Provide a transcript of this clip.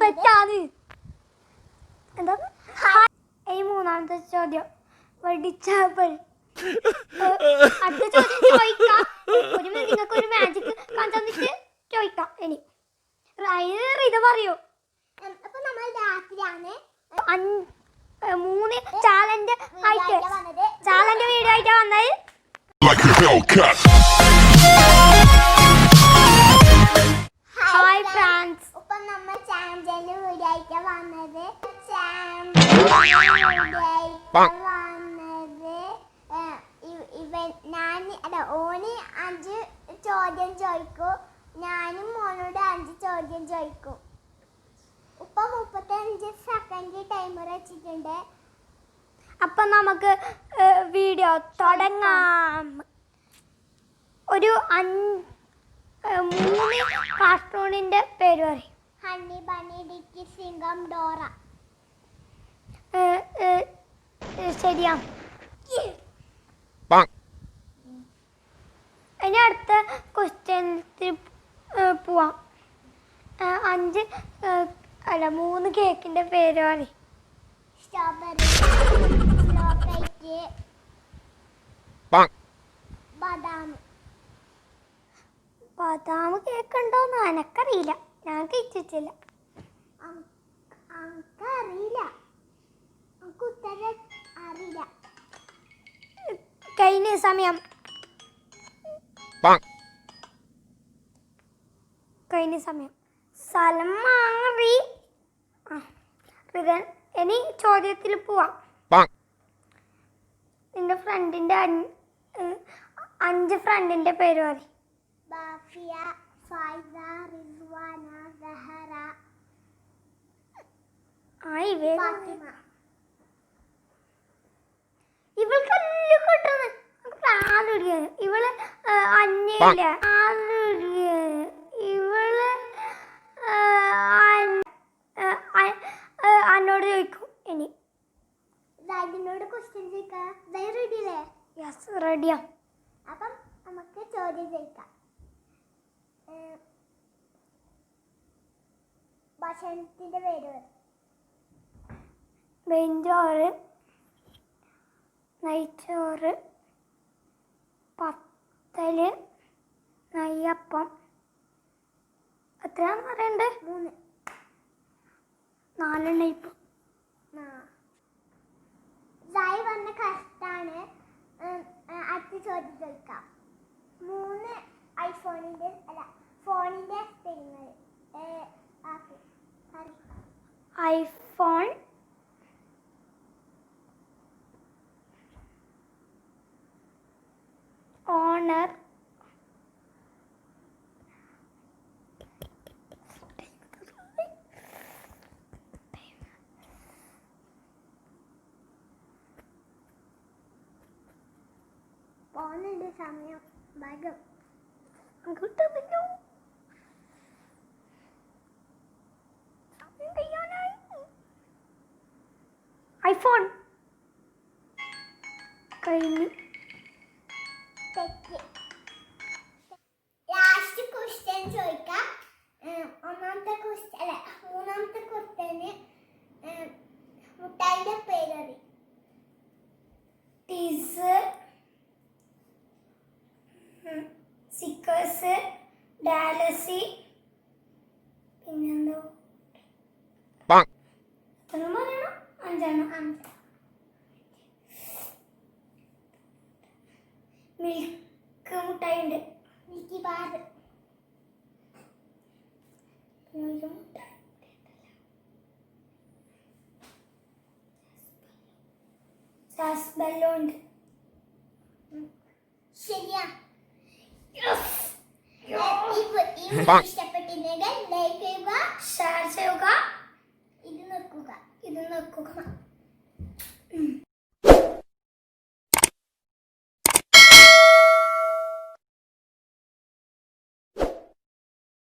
തെറ്റാണ് എന്താ ഈ മൂന്നാമത്തെ ചോദ്യം. വടിച്ചാപ്പൽ അടുത്ത ചോദ്യം ചോദിക്കാം. ഒരു മി- നിങ്ങൾക്ക് ഒരു മാജിക് കാണിച്ചു ചോദിക്കാം. ഇനി. ഇത് പറയൂ. അപ്പൊ നമ്മൾ രാത്രിയാണ്. മൂന്ന് ചാലഞ്ച് വീഡിയോ ആയിട്ട് ചാലഞ്ച് വീഡിയോ ആയിട്ട് വന്നത്. ഇവൻ ഞാൻ അല്ല ഓന് അഞ്ച് ചോദ്യം ചോദിക്കും. ഞാനും മോനോട് അഞ്ച് ചോദ്യം ചോദിക്കും. ഇപ്പൊ മുപ്പത്തഞ്ച് സെക്കൻഡ് ടൈമർ വെച്ചിട്ടുണ്ട്. അപ്പൊ നമുക്ക് വീഡിയോ തുടങ്ങാം. ഒരു മൂന്ന് കാർട്ടൂണിന്റെ പേര് പറയും. Honey bunny Dicky Singham Dora ശരിയാ. ഇനി അടുത്ത ക്വസ്റ്റ്യൻസിൽ പോവാം. അഞ്ച് അല്ല മൂന്ന് കേക്കിന്റെ പേര് പറയും സ്ട്രോബെറി ചോക്ലേറ്റ് ബദാം. ബദാം കേക്ക് ഉണ്ടോന്ന് എനക്കറിയില്ല ഞാൻ കഴിച്ചിട്ടില്ല അറിയില്ല കഴിഞ്ഞ സമയം. കഴിഞ്ഞ സമയം. സ്ഥലം മാറി. ആ, റിതൻ ഇനി ചോദ്യത്തിൽ പോവാം. നിന്റെ ഫ്രണ്ടിന്റെ അഞ്ച് ഫ്രണ്ടിന്റെ പേര് ബാഫിയ ഫൈസ റിസ്വാന സഹറ ആ ഇവേ ഫാത്തിമ. ഇവൾ അന്നയില്ല ഇവൾ അന്നോട് ചോദിക്കും ഇനി. ഇതിനോട് ക്വസ്റ്റ്യൻ ചോദിക്കാം. റെഡി അല്ലേ യെസ് റെഡിയാ അപ്പം നമുക്ക് ചോദ്യം ചോദിക്കാം. ഭക്ഷണത്തിന്റെ പേര്. വെഞ്ചോറ് നെയ്ച്ചോറ് പത്തൽ നെയ്യപ്പം എത്രയാന്ന് പറയണ്ടേ? മൂന്ന്. നാലെണ്ണ ഇപ്പം. സായി പറഞ്ഞ കഷ്ടാണ് അടുത്ത ചോദ്യം ചോദിക്കാം hết. Bỏ đi xong nha. Bãi gập Anh cứ tức bên nhau iPhone. cái Kaini. Question ചോദിക്കാം ഒന്നാമത്തെ ക്വസ്റ്റ്യൻ അല്ല മൂന്നാമത്തെ ക്വസ്റ്റ്യന് മുട്ടായിന്റെ പേര് അറിയും ടീസ് സിക്കേഴ്സ് ഡാലസി പിന്നെന്തോ. എത്ര പറയണം? മിൽക്ക് മുട്ടായി ഉണ്ട് മിൽക്കി ബാർ പിന്നെ ഒരു മുട്ടായി സാസ്ബെല്ലോ ഉണ്ട് ശരിയാ. ഇഷ്ടപ്പെട്ടിട്ടുണ്ടെങ്കിൽ ലൈക്ക് ചെയ്യുക ഷെയർ ചെയ്യുക. ഇത് നോക്കുക ഇത് നോക്കുക